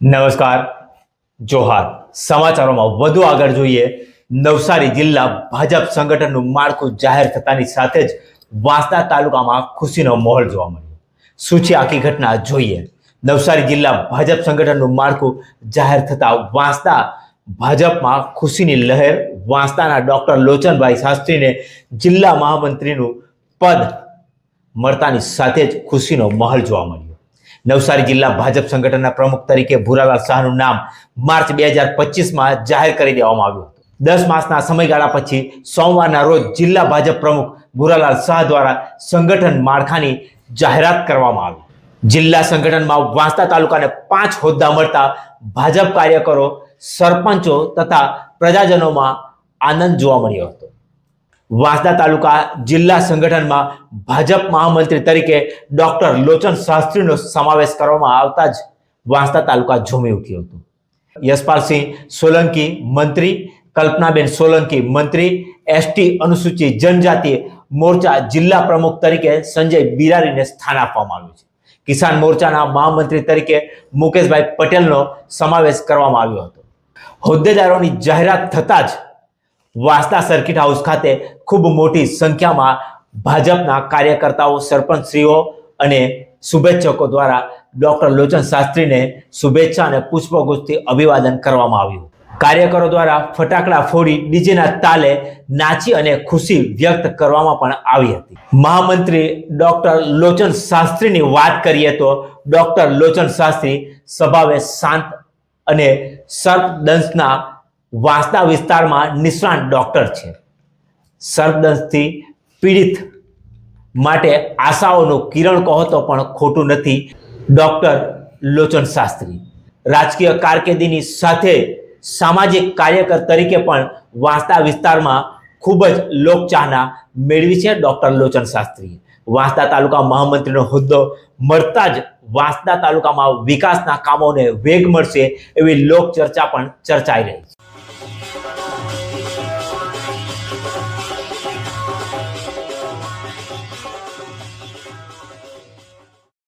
નમસ્કાર, જોહાર. સમાચારોમાં વધુ આગળ જોઈએ. નવસારી જિલ્લા ભાજપ સંગઠનનું માળખું જાહેર થતાની સાથે જ વાંસદા તાલુકામાં ખુશીનો માહોલ જોવા મળ્યો. શું છે આખી ઘટના? જોઈએ. નવસારી જિલ્લા ભાજપ સંગઠનનું માળખું જાહેર થતા વાંસદા ભાજપમાં ખુશીની લહેર, વાંસદાના ડોક્ટર લોચનભાઈ શાસ્ત્રીને જિલ્લા મહામંત્રીનું પદ મળતાની સાથે જ ખુશીનો માહોલ જોવા મળ્યો. નવસારી જિલ્લા ભાજપ સંગઠનના પ્રમુખ તરીકે ભૂરાલાલ શાહનું નામ માર્ચ બે હજાર પચીસમાં જાહેર કરી દેવામાં આવ્યું હતું. દસ માસના સમયગાળા પછી સોમવારના રોજ જિલ્લા ભાજપ પ્રમુખ ભૂરાલાલ શાહ દ્વારા સંગઠન માળખાની જાહેરાત કરવામાં આવી. જિલ્લા સંગઠનમાં વાંસદા તાલુકાને પાંચ હોદ્દા મળતા ભાજપ કાર્યકરો, સરપંચો તથા પ્રજાજનોમાં આનંદ જોવા મળ્યો હતો. વાંસદા તાલુકા જિલ્લા સંગઠનમાં ભાજપ મહામંત્રી તરીકે ડોક્ટર લોચન શાસ્ત્રીનો સમાવેશ કરવામાં આવતા જ વાંસદા તાલુકા ઝૂમી ઉઠ્યું હતું. યશપાલસિંહ સોલંકી મંત્રી, કલ્પનાબેન સોલંકી મંત્રી, એસટી અનુસૂચિત જનજાતિ મોરચા જિલ્લા પ્રમુખ તરીકે સંજય બિરારીને સ્થાન આપવામાં આવ્યું છે. કિસાન મોરચાના મહામંત્રી તરીકે મુકેશભાઈ પટેલનો સમાવેશ કરવામાં આવ્યો હતો. હોદ્દેદારોની જાહેરાત થતાં જ વાંસદા સર્કિટ હાઉસ ખાતે ખૂબ મોટી સંખ્યામાં ભાજપના કાર્યકર્તાઓ, સરપંચશ્રીઓ અને શુભેચ્છકો દ્વારા ડોક્ટર લોચન શાસ્ત્રીને શુભેચ્છા અને પુષ્પગુચ્છથી અભિવાદન કરવામાં આવ્યું. કાર્યકરો દ્વારા ફટાકડા ફોડી ડીજેના તાલે નાચી અને ખુશી વ્યક્ત કરવામાં પણ આવી હતી. મહામંત્રી ડોક્ટર લોચન શાસ્ત્રીની વાત કરીએ તો ડોક્ટર લોચન શાસ્ત્રી સ્વભાવે શાંત અને સર્પદંશના વાંસદા વિસ્તારમાં નિષ્ણાંત ડોક્ટર છે. સરદંશથી પીડિત માટે આશાઓનું કિરણ કહો તો પણ ખોટું નથી. ડોક્ટર લોચન શાસ્ત્રી, રાજકીય કારકિર્દીની સાથે સામાજિક કાર્યકર તરીકે પણ વાંસદા વિસ્તારમાં ખૂબ જ લોકચાહના મેળવી છે ડોક્ટર લોચન શાસ્ત્રીએ. વાંસદા તાલુકા મહામંત્રીનો હોદ્દો મળતા જ વાંસદા તાલુકામાં વિકાસના કામોને વેગ મળશે એવી લોકચર્ચા પણ ચર્ચાઈ રહી છે.